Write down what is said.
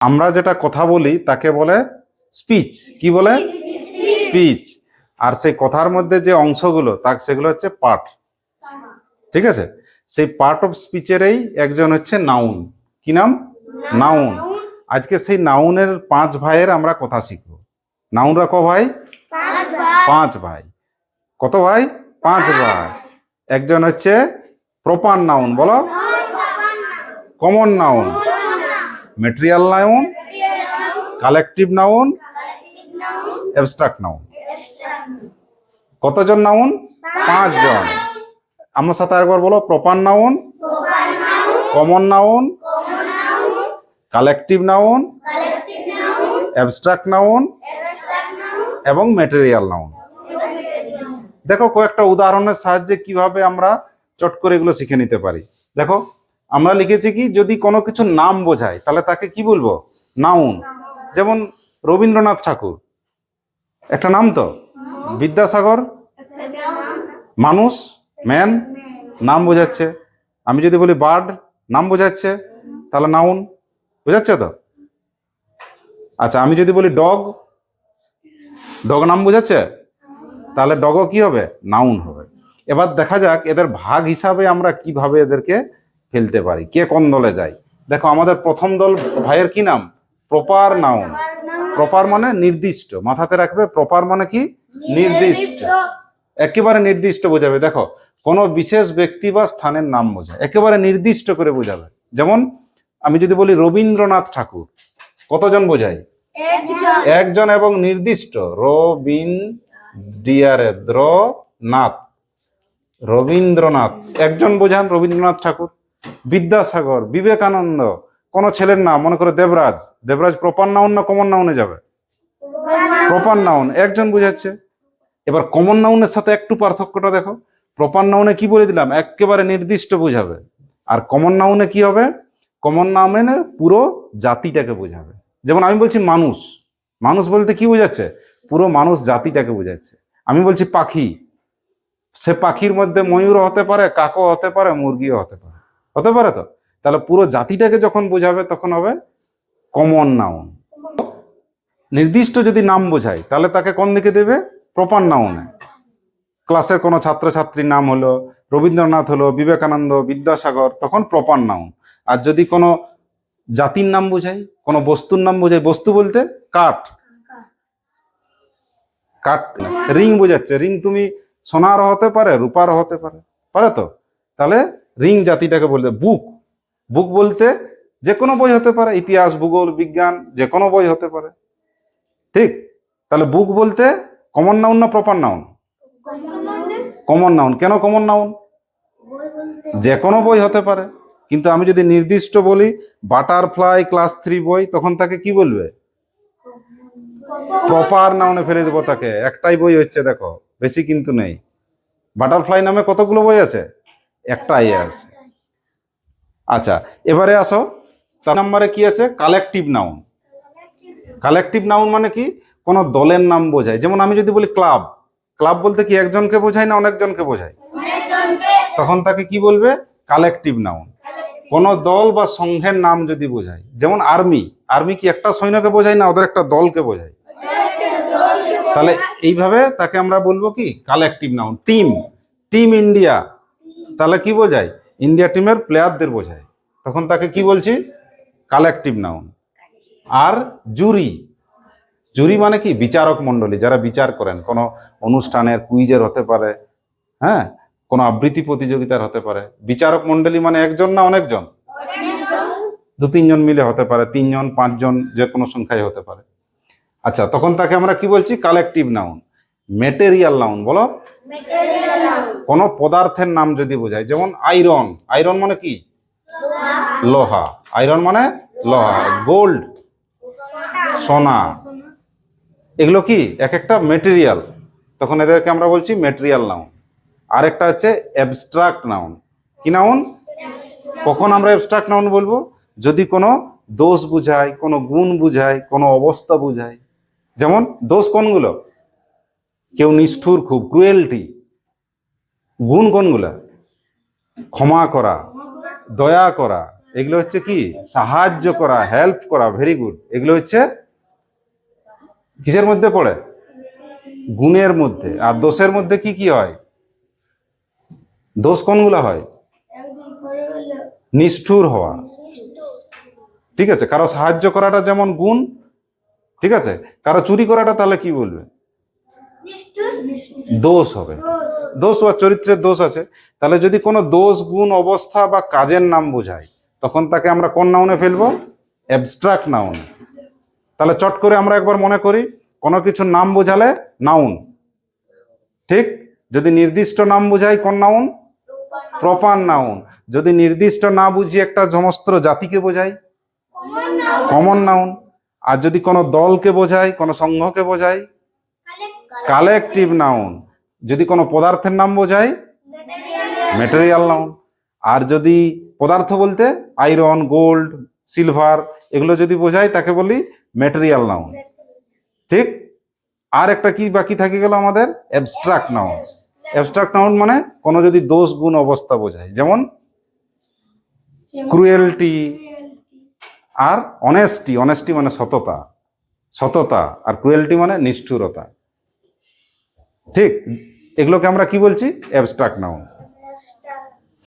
আমরা যেটা কথা বলি তাকে বলে স্পিচ কি বলে? স্পিচ আর সেই কথার মধ্যে যে অংশগুলো তা সেগুলো হচ্ছে পার্ট ঠিক আছে? সেই পার্ট অফ স্পিচেরই একজন হচ্ছে নাউন কি নাম? নাউন আজকে সেই নাউনের পাঁচ ভাইয়ের আমরা কথা শিখব। নাউনরা ক ভাই? পাঁচ ভাই। কত ভাই? পাঁচ ভাই। একজন হচ্ছে প্রপার নাউন বলো? Common noun material noun collective noun abstract noun কতজন নাউন পাঁচজন। আমার সাথে একবার বলো proper noun common noun collective noun abstract noun এবং মেটেরিয়াল নাউন দেখো, কয়েকটা উদাহরণের সাহায্যে কীভাবে আমরা চট করে এগুলো শিখে নিতে পারি। দেখো আমরা লিখেছি কি, যদি কোনো কিছু নাম বোঝায়, তাহলে তাকে কি বলব? নাউন। যেমন রবীন্দ্রনাথ ঠাকুর। একটা নাম তো? বিদ্যাসাগর। মানুষ। ম্যান। নাম বোঝাচ্ছে। আমি যদি বলি বার্ড, নাম বোঝাচ্ছে, তাহলে নাউন। বোঝাচ্ছে তো? আচ্ছা আমি যদি বলি ডগ ডগ নাম বোঝাচ্ছে? তাহলে ডগও কি হবে? নাউন হবে। এবার দেখা যাক এদের ভাগ হিসাবে আমরা কীভাবে এদেরকে ফেলতে পারি। কে কোন দলে যায়? দেখো আমাদের প্রথম দল ভাইয়ের কি নাম? Proper noun. প্রপার মানে নির্দিষ্ট। মাথাতে রাখবে প্রপার মানে কি? নির্দিষ্ট। একেবারে নির্দিষ্ট বোঝাবে। দেখো কোনো বিশেষ ব্যক্তি বা স্থানের নাম বোঝায়। একেবারে নির্দিষ্ট করে বোঝাবে। যেমন আমি যদি বলি রবীন্দ্রনাথ ঠাকুর কতজন বোঝায়? একজন। এবং নির্দিষ্ট। রবিন ডিয়ারেদ্র নাথ রবীন্দ্রনাথ। একজন বোঝান রবীন্দ্রনাথ ঠাকুর। বিদ্যাসাগর, বিবেকানন্দ, কোন ছেলের নাম, মনে করে দেবরাজ দেবরাজ প্রপার নাউন না কমন নাউনে যাবে? প্রপার নাউন, একজন বোঝাচ্ছে। এবার কমন নাউনের সাথে একটু পার্থক্যটা দেখো। প্রপার নাউনে কি বলে দিলাম? একেবারে নির্দিষ্ট বোঝাবে। আর কমন নাউনে কি হবে? কমন নাউনে পুরো জাতিটাকে বোঝাবে। যেমন আমি বলছি মানুষ। মানুষ বলতে কি বোঝাচ্ছে? পুরো মানুষ জাতিটাকে বোঝাচ্ছে। আমি বলছি পাখি। সে পাখির মধ্যে ময়ূরও হতে পারে, কাকও হতে পারে, মুরগিও হতে পারে। হতে পারে তো? তাহলে পুরো জাতিটাকে যখন বোঝাবে, তখন হবে কমন নাউন নির্দিষ্ট যদি নাম বোঝায়, তাহলে তাকে কোন দিকে দেবে? প্রপার নাউনে ক্লাসের কোনো ছাত্রছাত্রীর নাম হলো, রবীন্দ্রনাথ হলো, বিবেকানন্দ, বিদ্যাসাগর, তখন প্রপার নাউন আর যদি কোনো জাতির নাম বোঝায়, কোনো বস্তুর নাম বোঝায়, বস্তু বলতে কাঠ। কাঠ, রিং বোঝাচ্ছে। রিং তুমি সোনারও হতে পারে রূপারও হতে পারে। পারে তো? তাহলে রিং জাতিটাকে বলতে বুক। বুক বলতে যে কোনো বই হতে পারে, ইতিহাস, ভূগোল, বিজ্ঞান, যে কোনো বই হতে পারে। ঠিক? তাহলে বুক বলতে কমন নাউন না প্রপার নাউন কমন নাউন কেন কমন নাউন যে কোনো বই হতে পারে। কিন্তু আমি যদি নির্দিষ্ট বলি বাটারফ্লাই ক্লাস থ্রি বই, তখন তাকে কি বলবে? প্রপার নাউনে ফেলে দেবো তাকে। একটাই বই হচ্ছে, দেখো, বেশি কিন্তু নেই। বাটারফ্লাই নামে কতগুলো বই আছে? একটাই আছে। আচ্ছা এবারে আসো। তার নাম্বারে কি আছে? কালেকটিভ নাউন কালেকটিভ নাউন মানে কি? কোনো দলের নাম বোঝায়। যেমন আমি যদি বলি ক্লাব ক্লাব বলতে কি একজনকে বোঝায় না অনেকজনকে বোঝায়? তখন তাকে কি বলবে? কালেকটিভ নাউন কোন দল বা সংঘের নাম যদি বোঝায়, যেমন আর্মি আর্মি কি একটা সৈন্যকে বোঝায় না ওদের একটা দলকে বোঝায়? তাহলে এইভাবে তাকে আমরা বলব কি? Collective noun team team India তাহলে কি বোঝায়? ইন্ডিয়া টিমের প্লেয়ারদের বোঝায়। তখন তাকে কি বলছি? কালেকটিভ নাউন আর জুরি। জুরি মানে কি? বিচারক মণ্ডলী। যারা বিচার করেন, কোনো অনুষ্ঠানের কুইজের হতে পারে হ্যাঁ? কোনো আবৃত্তি প্রতিযোগিতার হতে পারে। বিচারক মণ্ডলী মানে একজন না অনেকজন? দু তিনজন মিলে হতে পারে, তিনজন, পাঁচজন, যে কোনো সংখ্যায় হতে পারে। আচ্ছা তখন তাকে আমরা কি বলছি? কালেকটিভ নাউন মেটেরিয়াল নাউন বলো? কোনো পদার্থের নাম যদি বোঝায় যেমন আয়রন আয়রন মানে কি? লোহা। আয়রন মানে লোহা। গোল্ড সোনা। এগুলো কি? এক একটা মেটেরিয়াল তখন এদেরকে আমরা বলছি মেটেরিয়াল নাউন আর একটা হচ্ছে অ্যাবস্ট্রাক্ট নাউন কি নাউন কখন আমরা অ্যাবস্ট্রাক্ট নাউন বলব? যদি কোনো দোষ বুঝায় কোনো গুণ বুঝায় কোনো অবস্থা বুঝায়। যেমন দোষ কোনগুলো? কেউ নিষ্ঠুর, খুব ক্রুয়েলটি গুণ কোনগুলা ক্ষমা করা, দয়া করা, এগুলো হচ্ছে কি? সাহায্য করা হেল্প করা ভেরি গুড এগুলো হচ্ছে কিসের মধ্যে পড়ে? গুণের মধ্যে। আর দোষের মধ্যে কি কি হয়? দোষ কোনগুলো হয়? নিষ্ঠুর হওয়া। ঠিক আছে? কারও সাহায্য করাটা যেমন গুণ, ঠিক আছে? কারও চুরি করাটা তাহলে কি বলবে? দোষ হবে। দোষ। বা চরিত্রের দোষ আছে। তাহলে যদি কোনো দোষ গুণ অবস্থা বা কাজের নাম বোঝায় তখন তাকে আমরা কোন নাউনে ফেলব? অ্যাবস্ট্রাক্ট নাউন তাহলে চট করে আমরা একবার মনে করি কোনো কিছুর নাম বোঝালে নাউন ঠিক? যদি নির্দিষ্ট নাম বোঝায় কোন নাউন প্রপার নাউন যদি নির্দিষ্ট না বুঝিয়ে একটা সমস্ত জাতিকে বোঝায়? কমন নাউন আর যদি কোনো দলকে বোঝায় কোনো সংঘকে বোঝায় কালেকটিভ নাউন। যদি কোনো পদার্থের নাম বোঝায়? Material noun. আর যদি পদার্থ বলতে আয়রন, গোল্ড, সিলভার, এগুলো যদি বোঝায়, তাকে বলি ম্যাটেরিয়াল নাউন। ঠিক? আর একটা কি বাকি থাকে গেল আমাদের? Abstract noun. অ্যাবস্ট্রাক্ট নাউন মানে কোনো যদি দোষ গুণ অবস্থা বোঝায়। যেমন ক্রুয়েলটি আর অনেস্টি। অনেস্টি মানে সততা। সততা। আর ক্রুয়েলটি মানে নিষ্ঠুরতা। ঠিক এগুলোকে আমরা কি বলছি? Abstract noun